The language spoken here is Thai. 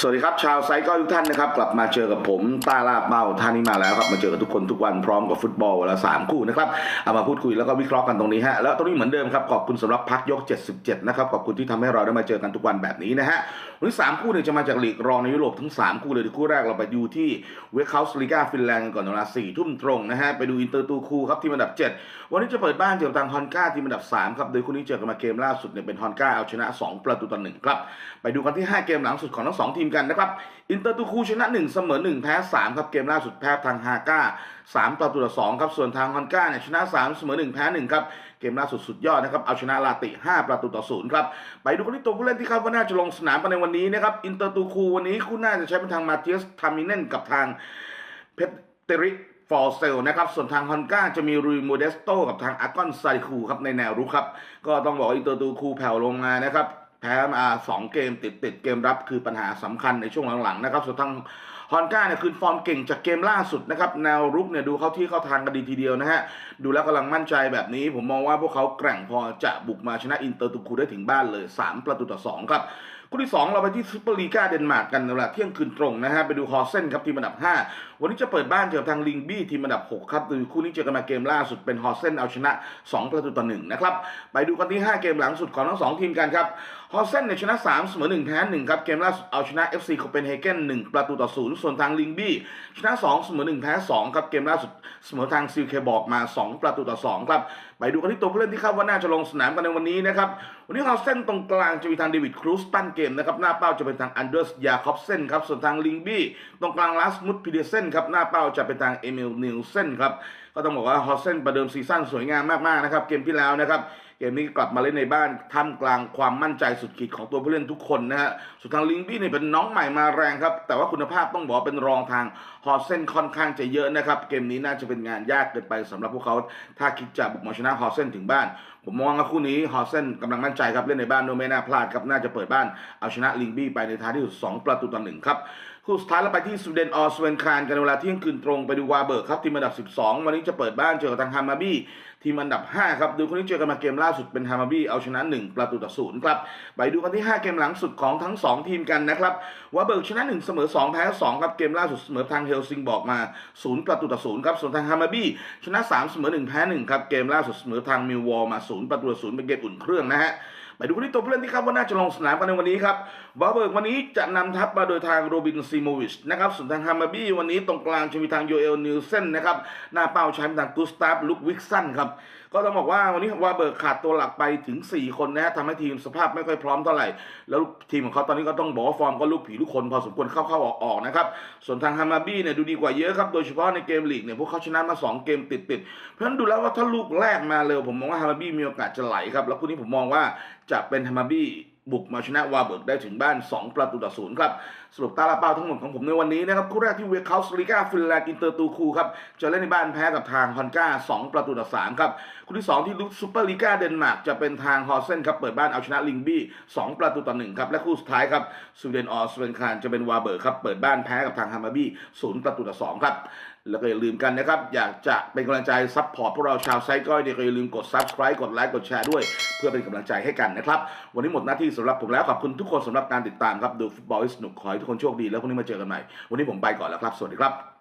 สวัสดีครับ ชาวไซต์ก็ทุกท่านนะครับ กลับมาเจอกับผมตาลาบเป้าท่านนี้มาแล้วครับ มาเจอกับทุกคนทุกวันพร้อมกับฟุตบอลเวละสามคู่นะครับ เอามาพูดคุยแล้วก็วิเคราะห์กันตรงนี้ฮะแล้วตรงนี้เหมือนเดิมครับขอบคุณสำหรับพักยก 77 นะครับ ขอบคุณที่ทำให้เราได้มาเจอกันทุกวันแบบนี้นะฮะวันนี้สามคู่เนี่ยจะมาจากลีกรองในยุโรปทั้งสามคู่เลยคู่แรกเราไปดูที่เวคเฮาส์ลีกาฟินแลนด์ก่อนเวลาสี่ทุ่มตรงนะฮะไปดูอินเตอร์ตูคูครับที่อันดับ 7 วันนี้จะเปิดบ้านเจอกับทางฮอนก้าทีมอันดับ3ครับโดยคู่นี้เจอกันมาเกมล่าสุดเนี่ยเป็นฮอนก้าเอาชนะ 2 ประตูต่อหนึ่งครับไปดูกันที่ 5 เกมหลังสุดของทั้งสองทีมกันนะครับ อินเตอร์ตูคูชนะ 1 เสมอ 1 แพ้ 3 ครับ เกมล่าสุดแพ้ทางฮาก้า3ประตูต่อ2ครับ ส่วนทางฮอนก้าเนี่ยชนะ 3 เสมอ 1 แพ้ 1 ครับ เกมล่าสุดสุดยอดนะครับ เอาชนะลาติ 5 ประตูต่อ 0 ครับ ไปดูกันที่ตัวผู้เล่นที่คาดว่าน่าจะลงสนามกันในวันนี้นะครับ อินเตอร์ตูคูวันนี้คู่หน้าจะใช้เป็นทางมาเทียสทามิเนนกับทางเพเตริกฟอร์เซลนะครับ ส่วนทางฮอนก้าจะมีรุยโมเดสโตกับทางอากอนไซคูครับในแนวรุกครับ ก็ต้องบอกอินเตอร์ตูคูแผ่วลงมานะครับ แพ้มาสองเกมติดติดเกมรับคือปัญหาสำคัญในช่วงหลังๆนะครับส่วนทางฮอนก้าเนี่ยคืนฟอร์มเก่งจากเกมล่าสุดนะครับแนวรุกเนี่ยดูเข้าที่เข้าทางกันดีทีเดียวนะฮะดูแล้วกำลังมั่นใจแบบนี้ ผมมองว่าพวกเขาแกร่งพอจะบุกมาชนะอินเตอร์ตูคูได้ถึงบ้านเลย 3 ประตูต่อ2ครับ คู่ที่ 2 เราไปที่ซูเปอร์ลีกาเดนมาร์กกันเวลาเที่ยงคืนตรงนะฮะไปดูฮอเซนครับทีมอันดับ 5 วันนี้จะเปิดบ้านเจอกับทางลิงบี้ทีมอันดับ 6 ครับโดยคู่นี้เจอกันมาเกมล่าสุดเป็นฮอเซนเอาชนะ 2 ประตูต่อ1นะครับไปดูกันที่ 5 เกมหลังสุดของทั้งสองทีมกันครับฮอเซนเนี่ยชนะ 3 เสมอ1แพ้1ครับเกมล่าสุดเอาชนะ FC โคเปนเฮเกน1ประตูต่อ0ส่วนทางลิงบี้ชนะ 2 เสมอ1แพ้2ครับเกมล่าสุดเสมอทางซิลเคบอกมา 2 ประตูต่อ2ครับ ไปดูกันที่ตัวผู้เล่นที่คาดว่าน่าจะลงสนามกันในวันนี้นะครับ วันนี้เราเซนตรงกลางจะมีทางเดวิดครูสปั้นเกมนะครับ หน้าเป้าจะเป็นทางอันเดอร์สยาคอบเซนครับ ส่วนทางลิงบี้ตรงกลางลาสมุดพีเดเซนครับ หน้าเป้าจะเป็นทางเอมิลนิวเซนครับ ก็ต้องบอกว่าฮอสเซนประเดิมซีซั่นสวยงามมากๆนะครับ เกมที่แล้วนะครับ กมนี้กลับมาเล่นในบ้านท่ามกลางความมั่นใจสุดขีดของตัวผู้เล่นทุกคนนะฮะส่วนทางลิงบี้เนี่ยเป็นน้องใหม่มาแรงครับ แต่ว่าคุณภาพต้องบอกเป็นรองทางฮอร์เซนค่อนข้างจะเยอะนะครับ เกมนี้น่าจะเป็นงานยากเกินไปสำหรับพวกเขา ถ้าคิดจะบุกมาชนะฮอร์เซนถึงบ้าน ผมมองว่าคู่นี้ฮอร์เซนกำลังมั่นใจครับเล่นในบ้านโดยไม่น่าพลาดครับน่าจะเปิดบ้านเอาชนะลิงบี้ไปในท้ายที่สุด2ประตูต่อหนึ่งครับคู่สุดท้ายเราไปที่สวีเดนออสเวนคานกันเวลาเที่ยงคืนตรงไปดูวาเบิร์กครับทีมอันดับ 12 วันนี้จะเปิดบ้านเจอกับทางฮามาบี้ทีมอันดับ 5 ครับ ดูคนนี้เจอกันมาเกมล่าสุดเป็นฮามาบี้เอาชนะ 1 ประตูต่อศูนย์ครับ ไปดูกันที่ 5 เกมหลังสุดของทั้ง 2 ทีมกันนะครับวาเบิร์กชนะ 1 เสมอ 2 แพ้ 2 ครับเกมล่าสุดเสมอทางเฮลซิงบอกมา 0 ประตูต่อศูนย์ครับส่วนทางฮามาบี้ชนะ 3 เสมอ 1 แพ้ 1 ครับเกมล่าสุดเสมอทางมิลวอลมา 0 ประตูต่อศูนย์เป็นเกมอุ่นเครื่องนะฮะ ไปดูกันที่ตัวผู้เล่นที่คาดว่าน่าจะลงสนามกันในวันนี้ครับบาเบิร์กวันนี้จะนำทัพมาโดยทางโรบินซีโมวิชนะครับส่วนทางฮามาบี้วันนี้ตรงกลางจะมีทางโยเอลนิลเซนนะครับหน้าเป้าใช้ทางกุสตาฟลุกวิกสันครับก็ต้องบอกว่าวันนี้วาเบิร์กขาดตัวหลักไปถึง 4 คนนะฮะทำให้ทีมสภาพไม่ค่อยพร้อมเท่าไหร่ แล้วทีมของเขาตอนนี้ก็ต้องบอกว่าฟอร์มก็ลูกผีลูกคนพอสมควรเข้าๆออกๆนะครับส่วนทางฮามาบี้เนี่ยดูดีกว่าเยอะครับโดยเฉพาะในเกมลีกเนี่ยพวกเขาชนะมา 2 เกมติดๆเพราะฉะนั้นดูแล้วว่าถ้าลูกแรกมาเร็วผมมองว่าฮามาบี้มีโอกาสจะไหลครับแล้วคู่นี้ผมมองว่าจะเป็นฮามาบี้บุกมาชนะวาเบิร์กได้ถึงบ้าน 2 ประตูต่อศูนย์ครับ สรุปตาลาเป้าทั้งหมดของผมในวันนี้นะครับ คู่แรกที่เวคเฮาส์ลีกาฟินแลนด์อินเตอร์ตูคูครับ จะเล่นในบ้านแพ้กับทางฮอนก้า 2 ประตูต่อ3ครับ คู่ที่ 2 ที่ลุกซูเปอร์ลีกาเดนมาร์กจะเป็นทางฮอเซนครับ เปิดบ้านเอาชนะลิงบี้ 2 ประตูต่อ1ครับ และคู่สุดท้ายครับสวีเดนออสเวนคานจะเป็นวาเบิร์กครับเปิดบ้านแพ้กับทางฮามาบี้0ประตูต่อ2ครับ แล้วก็อย่าลืมกันนะครับ อยากจะเป็นกำลังใจซัพพอร์ตพวกเราชาวไซก้อยเนี่ยก็อย่าลืมกด subscribe กดไลค์กดแชร์ด้วย เพื่อเป็นกำลังใจให้กันนะครับ วันนี้หมดหน้าที่สำหรับผมแล้ว ขอบคุณทุกคนสำหรับการติดตามครับดูฟุตบอลให้สนุกขอให้ทุกคนโชคดีแล้วพรุ่งนี้มาเจอกันใหม่ วันนี้ผมไปก่อนแล้วครับ สวัสดีครับ